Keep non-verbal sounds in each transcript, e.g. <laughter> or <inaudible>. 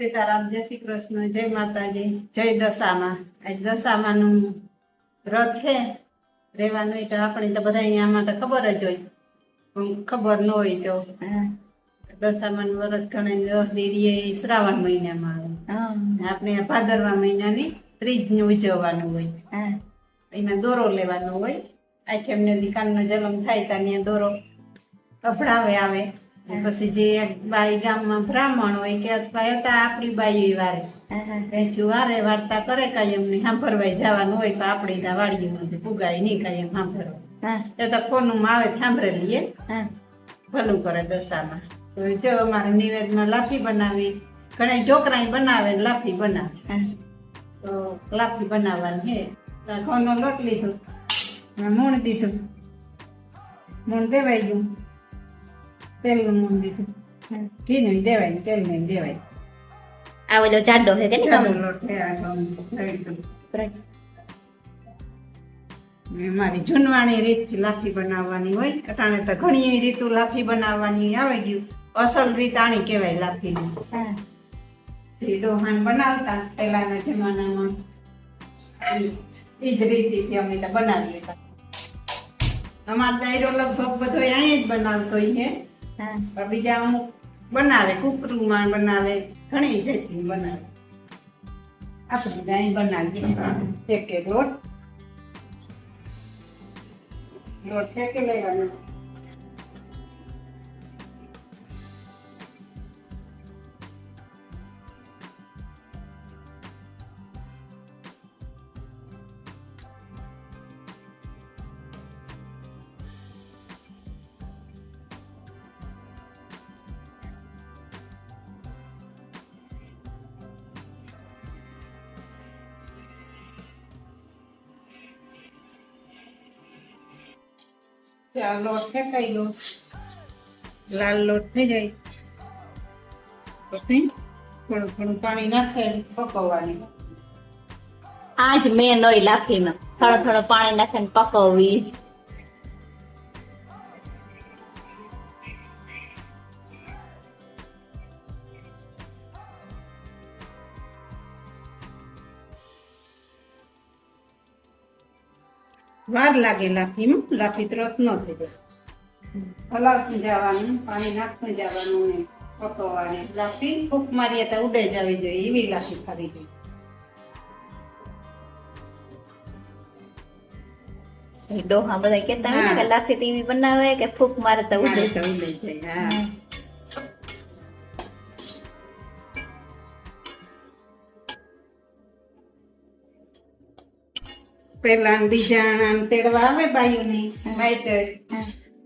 સીતારામ જય શ્રી કૃષ્ણ જય માતાજી જય દશામાં. આજ દશામાનું વ્રત છે રહેવાનું હોય તો આપણે તો બધા અહીંયામાં તો ખબર જ હોય. ખબર ન હોય તો. દશામાનું વ્રત ઘણા દસ દીદી શ્રાવણ મહિનામાં આવે. આપણે ભાદરવા મહિનાની ત્રીજને ઉજવવાનું હોય. એમાં દોરો લેવાનો હોય. આખે એમને દીકાનનો જન્મ થાય ત્યાં દોરો કપડાવે આવે. પછી જે બાઈ ગામમાં બ્રાહ્મણ હોય કે અથવા હતા આપણી બાઈ વારે. કંઈક વારે વાર્તા કરે કાંઈ એમને સાંભળવાય જવાનું હોય તો આપણે ના વાડીમાં પુગાય નહીં કાંઈ એમ સાંભળવા. એ તો ફોનમાં આવે સાંભળે લઈએ. ભલું કરે દશામાં. તો જો અમારે નિવેદમાં લાફી બનાવી ઘણા ઢોકરા બનાવે ને લાફી બનાવે. તો લાફી બનાવવાની હે. ઘઉંનો લોટ લીધો. મૂણ દીધું. મૂણ દેવાઈ ગયું. તેલનું મૂણ દીધું ઘીનું દેવાય ને તેલનું દેવાય આ ઓલો જાડો છે કે મારી જૂનવાણી રીતથી લાફી બનાવવાની હોય અટાણે તો ઘણી એવી રીતો લાફી બનાવવાની આવી ગયું અસલ રીત આણી કહેવાય લાફીની જે ડોહાણ બનાવતા પહેલાના જમાનામાં એ જ રીતથી અમે તો બનાવી લેતા અમાર દાયરો લગભગ બધો અહીંયા જ બનાવતો પણ બીજા અમુક બનાવે કુકરુમાં બનાવે, ઘણી જાતની બનાવે. આપણે ગાય બનાવીએ. એક એક લોટ. લોટ ફેંકી લેવાનો. ચાલો લોટ ફેંકાઈ ગયો લાલ લોટ થઈ જાય. પછી થોડું થોડું પાણી નાખે પકવવાની. આજ મેં નોઈ લાખીમાં થોડો થોડો પાણી નાખીને પકવવી. વાર લાગે લાફીમ લાફી તરત ન થઈ જાય. હલાવતું જવાનું પાણી નાખતું જવાનું ને પકવવાની. લાફી ફૂંક મારીએ તો ઉડે જવી જોઈએ એવી લાફી ખાવી જોઈએ. એ ડોહા બધા કેતા હોય ને કે લાફી ટીવી બનાવે કે ફૂક મારે તો ઉડે. તો ઉડે જાય હા. પેલા બીજા તેડવા આવે બાયુની માઈતે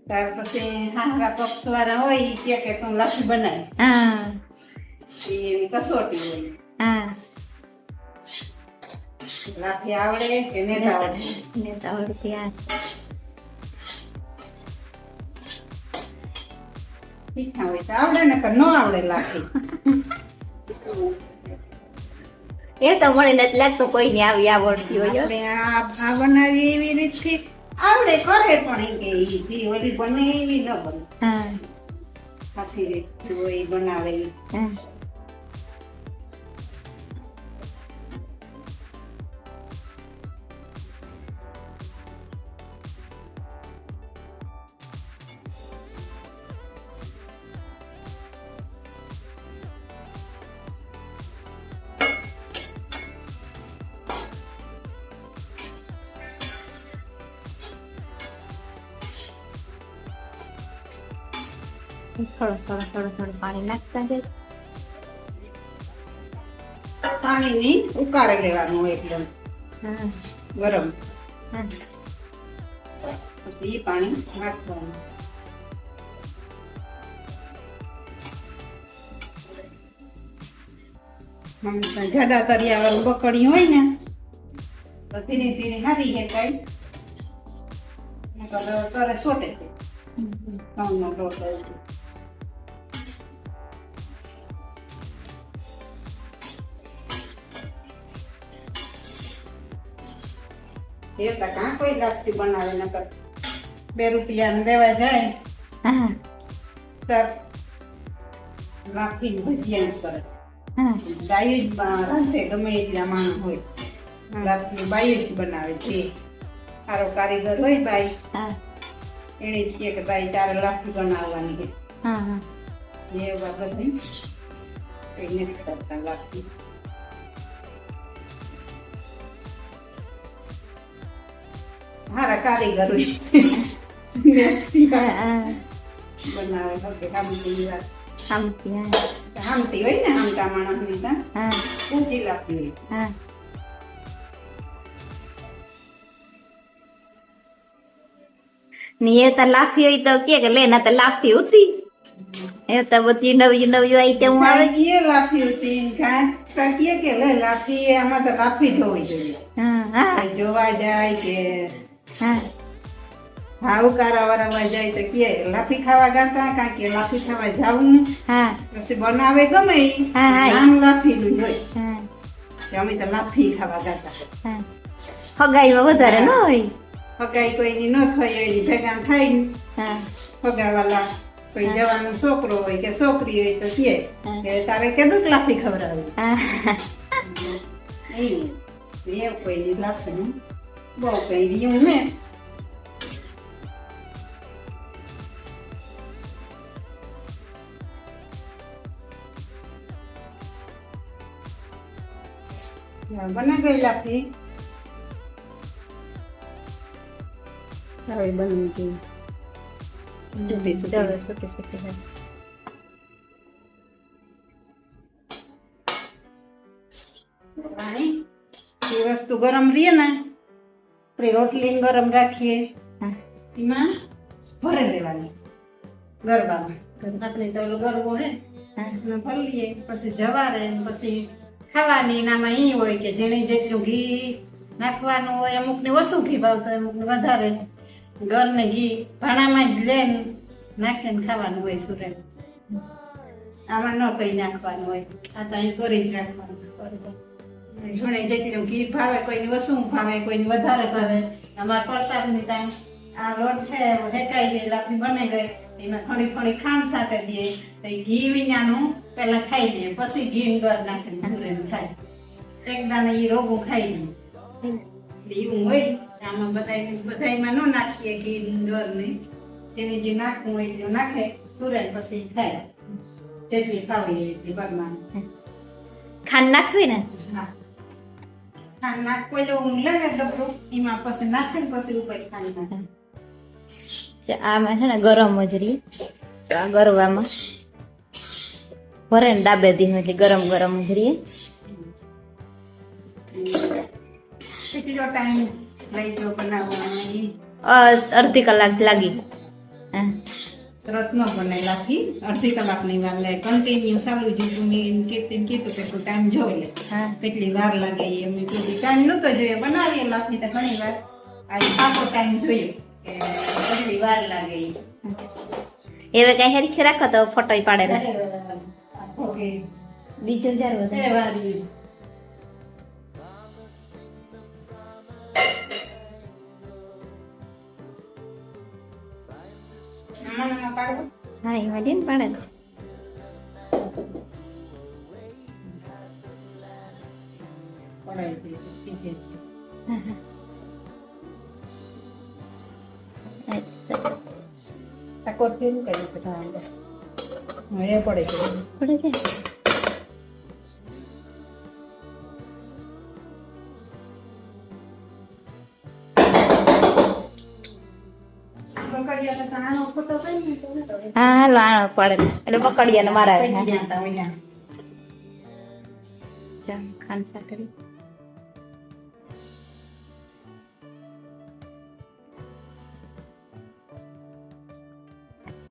ત્યાર પછી હારા પક્ષ વાળા હોય કે કે તું લસ બનાય. એની કસોટી હોય. લાફી આવડે કે નેતા આવડે? ને તો આવડતી આ શીખ્યા આવડે ને કે ન આવડે લાફી. <laughs> એ તો મને નથી લાગતું કોઈને આવી આવડતી હોય. આપણે આ બનાવી એવી રીતથી આવડે કરે પણ એ કે ઈ ઓલી બને એવી ન બને. હા. ખાસી રીત હોય બનાવેલી. બનાવે હા. થોડું થોડું થોડું તરિયા વાળું બકડી હોય ને તો ધીરે ધીરે હારી હે કઈ નકર સોટે છે એ કાં કોઈ લાપસી બનાવે નકર. બે રૂપિયા દેવા જાય. હા. તો ભજીયા કરે. હા. બાઈ જ રાંધે ગમે એટલા માણસ હોય. લાપસી બાઈ જ બનાવે છે. સારો કારીગર હોય બાઈ. હા. એને જ કે ભાઈ તારે લાપસી બનાવવાની છે. એ બાબત નહીં કરતા લાપસી મારા કારીગર હોય હા હા. બનાવે વખતે હામતી વાત આમથી હા. હામતી હોય ને હામતા માણસની ત્યાં હા. ઊંચી લાપસી હોય. હા. ને એ તો લાફી હોય તો કે લે ના તો લાફી હતી એ તો બધી નવી નવી આઈટમ આવે. કે લાફી હતી કે લે લાફી આમાં તો લાફી જ હોવી જોઈએ. હા હા. જોવા જાય કે હા. ભાવ કારાવાળા જાય તો કે લાફી ખાવા ગાતા કાંઈ કે લાફી ખાવા જાવું હા? પછી બનાવે ગમે હા, હા. નામ લાફીનું જ હોય. હા. અમે તો લાફી ખાવા ગાતા. હા. હગાઈમાં વધારે ન હોય? ફગાઈ કોઈની ન થાય એની ભેગા થાય ને. હા. ફગાવાલા કોઈ જવાનો છોકરો હોય કે છોકરી હોય તો કે તારે કેદું લાફી ખવડાવી હા. કોઈ એ કોઈની લાફીનું બહુ કઈ રહ્યું મેં બના ગઈ લાફી હવે બનવી જોઈએ સૂકી સૂકી સુકી સુકી પાણી એ વસ્તુ ગરમ રહીએ ને આપણે રોટલી ગરમ રાખીએ. એમાં ભરે લેવાની ગરબામાં. આપણે તો ગરબો હે ભરી લઈએ પછી જવારે પછી ખાવાની એનામાં ઈ હોય કે જેને જેટલું ઘી નાખવાનું હોય અમુકને ઓછું ઘી ભાવતું હોય અમુકને વધારે. ઘરને ઘી ભાણામાં જ લે નાખીને ખાવાનું હોય સુરે આમાં ન કઈ નાખવાનું હોય. આ તો અહીં કરી જ રાખવાનું. જોણે જેટલી ઘી ભાવે કોઈને ઓછું ભાવે કોઈને વધારે ભાવે. અમારા પ્રતાપની ત્યાં આ લોટ છે હેકાઈ ગઈ લાપડી બની ગઈ એમાં થોડી થોડી ખાંડ સાથે દઈએ તો એ ઘી વિનાનું પહેલાં ખાઈ લઈએ પછી ઘી ગર નાખીને સુરેન ખાય એક દાણે એ રોગું ખાઈ લઈએ એવું હોય આમાં બધા બધામાં ન નાખીએ ઘી ગર ને. જેને જે નાખવું હોય એટલું નાખે સુરેન પછી ખાય જેટલી ખાવી એટલી ભગવાન ખાંડ નાખવી ને? હા. આમાં છે ને ગરમ જ રહી તો આ ગરવામાં ભરે ને ડાબે દી એટલે ગરમ ગરમ જ રહીએ અડધી કલાક લાગી તરત બનેલાથી અડધી કલાકની વાર લે. કન્ટિન્યુ ચાલુ જ હતું. મેં એમ કીધું કે કેટલું ટાઈમ જોઈ લે. હા. કેટલી વાર લાગે એ અમે કીધું ટાઈમ નહોતો જોઈએ બનાવીએ લાખની તો ઘણી વાર. આ આખો ટાઈમ જોઈએ કે કેટલી વાર લાગે એ હવે કઈ હેરખી રાખો તો ફોટો પાડે. બીજું જ્યારે એ વધારે વારી આમાં આમાં પાડો હા એ દે ને પાડે ને. પડાવી. હા, હા. કર્યું પડે છે પડે છે હા હાલો આનો પડે. એટલે પકડીએ ને મારા ખાન સાકરી